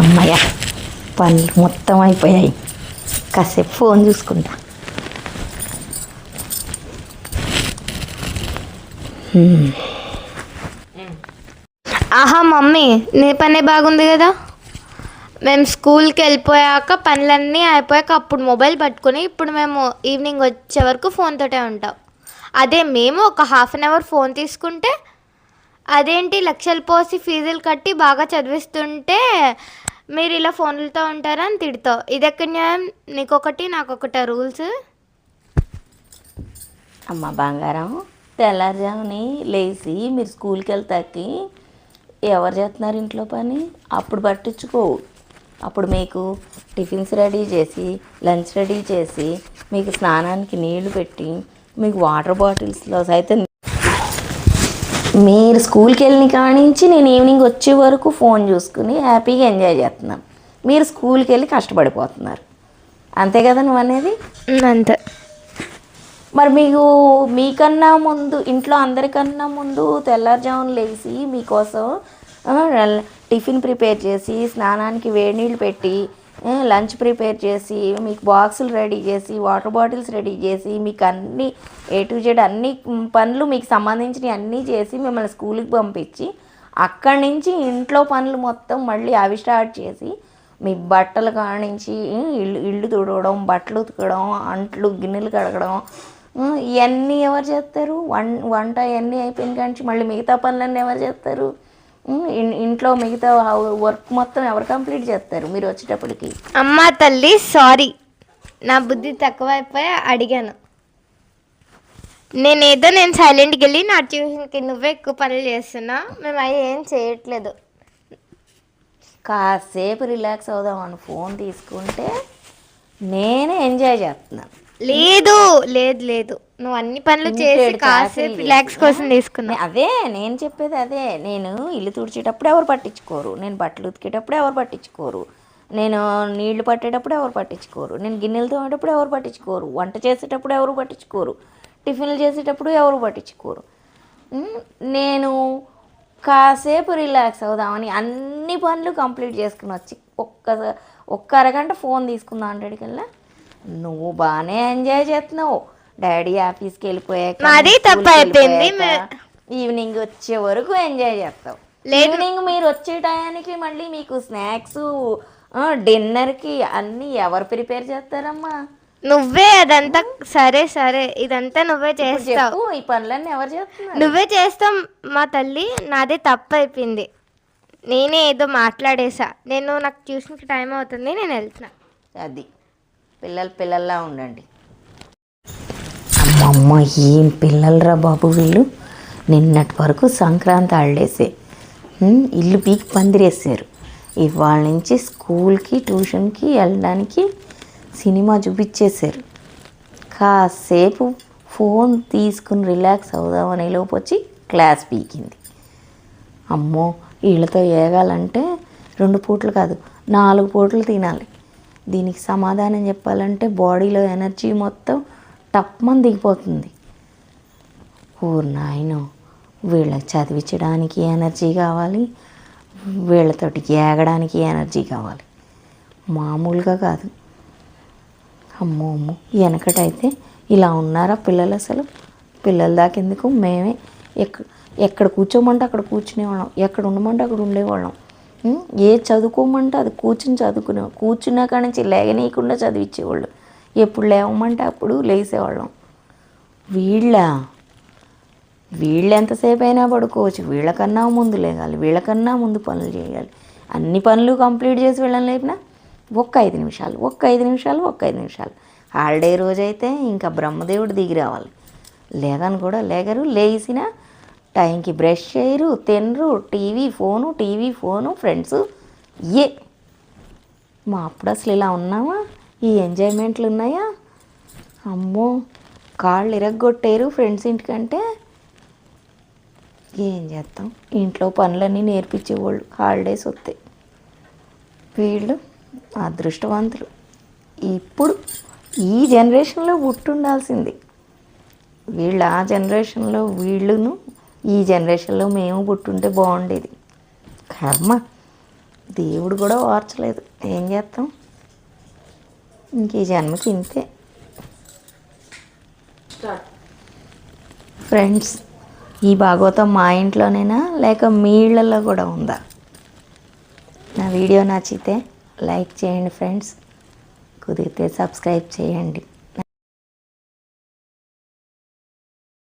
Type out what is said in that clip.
అమ్మయ్య. పనులు మొత్తం అయిపోయాయి. కాసేపు ఫోన్ చూసుకుంటా. ఆహా మమ్మీ నీ పనే బాగుంది కదా? మేము స్కూల్కి వెళ్ళిపోయాక పనులన్నీ అయిపోయాక అప్పుడు మొబైల్ పట్టుకుని ఇప్పుడు మేము ఈవినింగ్ వచ్చే వరకు ఫోన్తోటే ఉంటాం. అదే మేము ఒక హాఫ్ అన్ అవర్ ఫోన్ తీసుకుంటే అదేంటి లక్షలు పోసి ఫీజులు కట్టి బాగా చదివిస్తుంటే మీరు ఇలా ఫోన్లతో ఉంటారా అని తిడతావు ఇదెక్కడ న్యాయం? నీకొకటి నాకొకటి రూల్స్? అమ్మ బంగారం తెల్లారుజాముని లేచి మీరు స్కూల్కి వెళ్తాకి ఎవరు చేస్తున్నారు ఇంట్లో పని? అప్పుడు పట్టించుకోవు అప్పుడు మీకు టిఫిన్స్ రెడీ చేసి లంచ్ రెడీ చేసి మీకు స్నానానికి నీళ్ళు పెట్టి మీకు వాటర్ బాటిల్స్లో సైతం మీరు స్కూల్కి వెళ్ళిన కాడి నుంచి నేను ఈవినింగ్ వచ్చే వరకు ఫోన్ చూసుకుని హ్యాపీగా ఎంజాయ్ చేస్తున్నాం. మీరు స్కూల్కి వెళ్ళి కష్టపడిపోతున్నారు. అంతే కదా నువ్వు అనేది? అంతే. మరి మీకు మీకన్నా ముందు ఇంట్లో అందరికన్నా ముందు తెల్లారుజామున లేచి మీకోసం టిఫిన్ ప్రిపేర్ చేసి స్నానానికి వేడి నీళ్ళు పెట్టి లంచ్ ప్రిపేర్ చేసి మీకు బాక్సులు రెడీ చేసి వాటర్ బాటిల్స్ రెడీ చేసి మీకు అన్ని ఏ టు జెడ్ అన్ని పనులు మీకు సంబంధించినవి అన్నీ చేసి మిమ్మల్ని స్కూల్కి పంపించి అక్కడి నుంచి ఇంట్లో పనులు మొత్తం మళ్ళీ అవి స్టార్ట్ చేసి మీ బట్టలు కానించి ఇల్లు ఇల్లు తుడవడం బట్టలు ఉతకడం అంట్లు గిన్నెలు కడగడం ఇవన్నీ ఎవరు చేస్తారు? వం వంట ఇవన్నీ అయిపోయిన కానించి మళ్ళీ మిగతా పనులన్నీ ఎవరు చేస్తారు? ఇంట్లో మిగతా వర్క్ మొత్తం ఎవరు కంప్లీట్ చేస్తారు మీరు వచ్చేటప్పటికి? అమ్మ తల్లి సారీ. నా బుద్ధి తక్కువైపోయి అడిగాను. నేనేదో నేను సైలెంట్కి వెళ్ళి నా ట్యూషన్కి నువ్వే ఎక్కువ పనులు చేస్తున్నా మేము అవి ఏం చేయట్లేదు. కాసేపు రిలాక్స్ అవుదామని ఫోన్ తీసుకుంటే నేనే ఎంజాయ్ చేస్తున్నాను. లేదు లేదు లేదు. నువ్వు అన్ని పనులు చేసి కాసేపు రిలాక్స్ కోసం తీసుకున్నా అదే నేను చెప్పేది అదే. నేను ఇల్లు తుడిచేటప్పుడు ఎవరు పట్టించుకోరు. నేను బట్టలు ఉతికేటప్పుడు ఎవరు పట్టించుకోరు. నేను నీళ్ళు పట్టేటప్పుడు ఎవరు పట్టించుకోరు. నేను గిన్నెలు తోమేటప్పుడు ఎవరు పట్టించుకోరు. వంట చేసేటప్పుడు ఎవరు పట్టించుకోరు. టిఫిన్లు చేసేటప్పుడు ఎవరు పట్టించుకోరు. నేను కాసేపు రిలాక్స్ అవుదామని అన్ని పనులు కంప్లీట్ చేసుకుని వచ్చి ఒక్క ఒక్క అరగంట ఫోన్ తీసుకుందాం అంటాడికల్లా నువ్వు బాగానే ఎంజాయ్ చేస్తున్నావు. డాడీ ఆఫీస్కి వెళ్ళిపోయాక స్కూల్కి తప్పు అయిపోయింది. ఈవినింగ్ వచ్చే వరకు ఎంజాయ్ చేస్తావు. ఈవినింగ్ మీరు వచ్చే టయానికి మళ్ళీ మీకు స్నాక్స్ డిన్నర్కి అన్నీ ఎవరు ప్రిపేర్ చేస్తారమ్మా? నువ్వే అదంతా సరే సరే. ఇదంతా నువ్వే చేస్తావు. ఈ పనులన్నీ ఎవరు చేస్తున్నారు? నువ్వే చేస్తాం మా తల్లి. నాదే తప్పు అయిపోయింది. నేనే ఏదో మాట్లాడేసా. నేను నాకు ట్యూషన్కి టైం అవుతుంది నేను వెళ్తున్నా. అది. పిల్లలు పిల్లల్లా ఉండండి. అమ్మమ్మ ఏం పిల్లలరా బాబు వీళ్ళు? నిన్నటి వరకు సంక్రాంతి హాలిడేసే. ఇల్లు పీకి పందిరేసారు ఇవాళ నుంచి స్కూల్కి ట్యూషన్కి వెళ్ళడానికి సినిమా చూపించేశారు. కాసేపు ఫోన్ తీసుకుని రిలాక్స్ అవుదామని లోపు వచ్చి క్లాస్ పీకింది. అమ్మో వీళ్ళతో ఏగాలంటే రెండు పూటలు కాదు నాలుగు పూటలు తినాలి. దీనికి సమాధానం చెప్పాలంటే బాడీలో ఎనర్జీ మొత్తం టప్మని దిగిపోతుంది. ఓ నాయనో వీళ్ళకి చదివించడానికి ఎనర్జీ కావాలి వీళ్ళతోటి ఏగడానికి ఎనర్జీ కావాలి. మామూలుగా కాదు. అమ్మో అమ్మో వెనకటైతే ఇలా ఉన్నారా పిల్లలు అసలు? పిల్లల దాకెందుకు? మేమే ఎక్క ఎక్కడ కూర్చోమంటే అక్కడ కూర్చునేవాళ్ళం ఎక్కడ ఉండమంటే అక్కడ ఉండేవాళ్ళం. ఏ చదువుకోమంటే అది కూర్చుని చదువుకునే కూర్చున్నా కాడి నుంచి లేగనీయకుండా చదివించేవాళ్ళు ఎప్పుడు లేవమంటే అప్పుడు లేసేవాళ్ళం. వీళ్ళ? వీళ్ళు ఎంతసేపు అయినా పడుకోవచ్చు. వీళ్ళకన్నా ముందు లేగాలి. వీళ్ళకన్నా ముందు పనులు చేయాలి. అన్ని పనులు కంప్లీట్ చేసి వీళ్ళని లేపినా ఒక్క ఐదు నిమిషాలు ఒక్క ఐదు నిమిషాలు ఒక్క ఐదు నిమిషాలు. హాలిడే రోజైతే ఇంకా బ్రహ్మదేవుడు దిగి రావాలి. లేగని కూడా లేగరు లేసినా టైంకి బ్రష్ చేయరు తినరు. TV phone TV phone friends ఏ. మా అప్పుడు అసలు ఇలా ఉన్నామా? ఈ ఎంజాయ్మెంట్లు ఉన్నాయా? అమ్మో కాళ్ళు ఇరగ్గొట్టారు ఫ్రెండ్స్ ఇంటికంటే. ఏం చేస్తాం? ఇంట్లో పనులన్నీ నేర్పించేవాళ్ళు హాలిడేస్ వస్తాయి. వీళ్ళు అదృష్టవంతులు. ఇప్పుడు ఈ జనరేషన్లో పుట్టుండాల్సింది. వీళ్ళు ఆ జనరేషన్లో వీళ్ళును ఈ జనరేషన్లో మేము పుట్టుంటే బాగుండేది. కర్మ. దేవుడు కూడా ఓర్చలేదు. ఏం చేస్తాం? ఇంక ఈ జన్మకి ఇంతే. ఫ్రెండ్స్ ఈ భాగవతం మా ఇంట్లోనేనా? లేక మీ ఇళ్ళల్లో కూడా ఉందా? నా వీడియో నచ్చితే లైక్ చేయండి ఫ్రెండ్స్. కుదిరితే సబ్స్క్రైబ్ చేయండి.